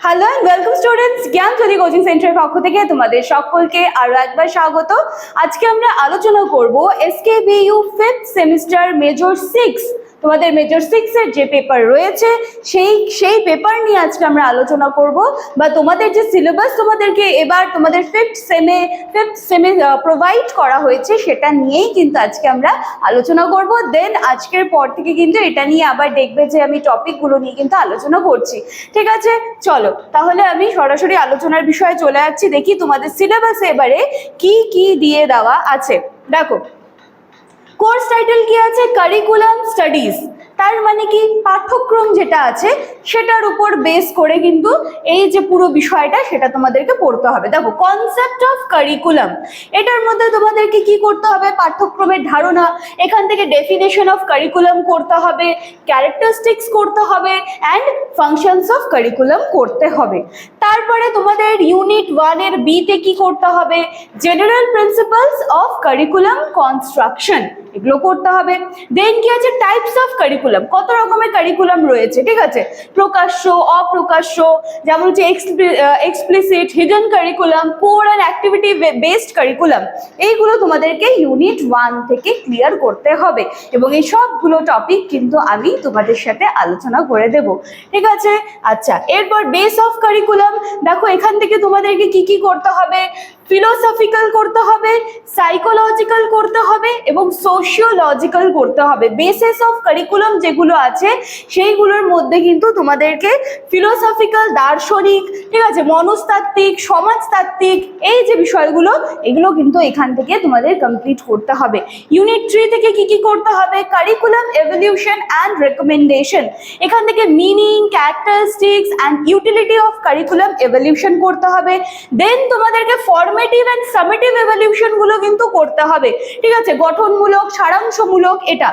Hello and welcome students জ্ঞান জ্যোতি coaching সেন্টারের পক্ষ থেকে তোমাদের সকলকে আরও একবার স্বাগত। আজকে আমরা আলোচনা করব SK BU fifth semester major six তোমাদের মেজর সিক্সের যে পেপার রয়েছে, সেই সেই পেপার নিয়ে আজকে আমরা আলোচনা করব। বা তোমাদের যে সিলেবাস তোমাদেরকে এবার তোমাদের ফিফথ সেমে ফিফথ সেমে প্রোভাইড করা হয়েছে, সেটা নিয়েই কিন্তু আজকে আমরা আলোচনা করব। দেন আজকের পর থেকে কিন্তু এটা নিয়ে আবার দেখবে যে আমি টপিকগুলো নিয়ে কিন্তু আলোচনা করছি। ঠিক আছে? চলো, তাহলে আমি সরাসরি আলোচনার বিষয়ে চলে যাচ্ছি। দেখি তোমাদের সিলেবাসে এবারে কি কি দিয়ে দেওয়া আছে। দেখো টাইটেল কি আছে? কারিকুলাম স্টাডিজ তার মানে কি? পাঠ্যক্রম যেটা আছে, সেটার উপর বেস করে কিন্তু এই যে পুরো বিষয়টা, সেটা তোমাদেরকে পড়তে হবে। দেখো কনসেপ্ট অফ কারিকুলাম এটার মধ্যে তোমাদেরকে কি করতে হবে? পাঠ্যক্রমের ধারণা, এখান থেকে ডেফিনেশন অফ কারিকুলাম করতে হবে ক্যারেক্টারিস্টিক্স করতে হবে অ্যান্ড ফাংশনস অফ কারিকুলাম করতে হবে। তারপরে তোমাদের ইউনিট ওয়ানের বিতে কি করতে হবে? General principles of curriculum construction এগুলো করতে হবে। দেন কি আছে? টাইপস অফ কারিকুলাম কত রকমের কারিকুলাম রয়েছে, ঠিক আছে? প্রকাশ্য, অপ্রকাশ্য, যেমন হচ্ছে explicit hidden curriculum core and activity based curriculum এইগুলো তোমাদেরকে ইউনিট ওয়ান থেকে ক্লিয়ার করতে হবে। এবং এই সবগুলো টপিক কিন্তু আমি তোমাদের সাথে আলোচনা করে দেব। ঠিক আছে? আচ্ছা এরপর বেস অফ কারিকুলাম দেখো, এখান থেকে তোমাদেরকে কি কি করতে হবে? ফিলোসফিক্যাল করতে হবে সাইকোলজিক্যাল করতে হবে এবং সোশিওলজিক্যাল করতে হবে। বেসিস অফ কারিকুলাম যেগুলো আছে, সেইগুলোর মধ্যে কিন্তু তোমাদেরকে ফিলোসফিক্যাল দার্শনিক, ঠিক আছে, মনস্তাত্ত্বিক, সমাজতাত্ত্বিক, এই যে বিষয়গুলো, এগুলো কিন্তু এখান থেকে তোমাদের কমপ্লিট করতে হবে। ইউনিট থ্রি থেকে কি কি করতে হবে? কারিকুলাম এভলিউশন অ্যান্ড রেকমেন্ডেশন এখান থেকে meaning characteristics and utility of curriculum evaluation করতে হবে। দেন তোমাদেরকে ফর্মেটিভ অ্যান্ড সামেটিভ এভলিউশনগুলো কিন্তু করতে হবে। ঠিক আছে? গঠনমূলক, সারাংশমূলক, এটা।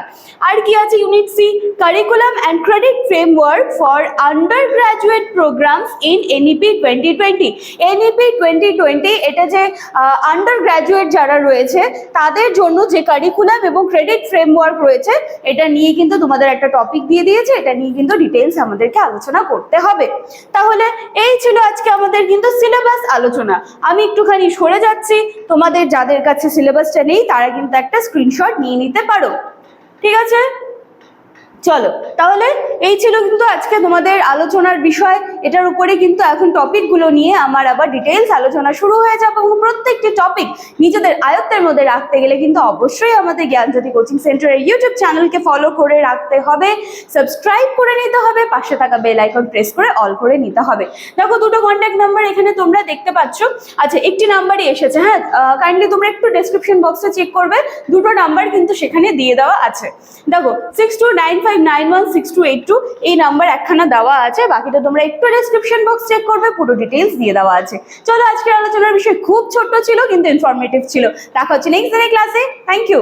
আর কি আছে? Unit C curriculum and credit framework for undergraduate programmes in NEP twenty twenty NEP twenty twenty এটা যে আন্ডার গ্রাজুয়েট যারা রয়েছে, তাদের জন্য যে কারিকুলাম এবং ক্রেডিট ফ্রেমওয়ার্ক রয়েছে, এটা নিয়ে কিন্তু তোমাদের একটা টপিক দিয়ে দিয়েছে। এটা নিয়ে কিন্তু ডিটেলস আমাদেরকে আলোচনা করতে হবে। তাহলে, এই ছিল আজকে আমাদের কিন্তু সিলেবাস আলোচনা। আমি একটুখানি সরে যাচ্ছি। তোমাদের যাদের কাছে সিলেবাসটা নেই, তারা কিন্তু একটা স্ক্রিনশট নিয়ে নিতে পারো। ঠিক আছে? চলো, তাহলে এই ছিল কিন্তু আজকে তোমাদের আলোচনার বিষয়। এটার উপরে কিন্তু এখন টপিকগুলো নিয়ে আমার আবার ডিটেলস আলোচনা শুরু হয়ে যাবে এবং প্রত্যেকটি টপিক নিজেদের আয়ত্তের মধ্যে রাখতে গেলে কিন্তু অবশ্যই আমাদের জ্ঞানজ্যোতি কোচিং সেন্টারের ইউটিউব চ্যানেলকে ফলো করে রাখতে হবে সাবস্ক্রাইব করে নিতে হবে, পাশে থাকা বেল আইকন প্রেস করে অল করে নিতে হবে। দেখো, দুটো কন্ট্যাক্ট নাম্বার এখানে তোমরা দেখতে পাচ্ছ। আচ্ছা একটি নাম্বারই এসেছে হ্যাঁ? কাইন্ডলি তোমরা একটু ডেসক্রিপশন বক্সে চেক করবে। দুটো নাম্বার কিন্তু সেখানে দিয়ে দেওয়া আছে। দেখো six two nine five nine one six two eight two এই নাম্বার একখানা দেওয়া আছে। বাকিটা তোমরা একটু ডেসক্রিপশন বক্স চেক করবে, পুরো ডিটেলস দিয়ে দেওয়া আছে। চলো আজকের আলোচনার বিষয় খুব ছোট্ট ছিল, কিন্তু ইনফরমেটিভ ছিল। দেখা হচ্ছে নেক্সট দিনের ক্লাসে থ্যাংক ইউ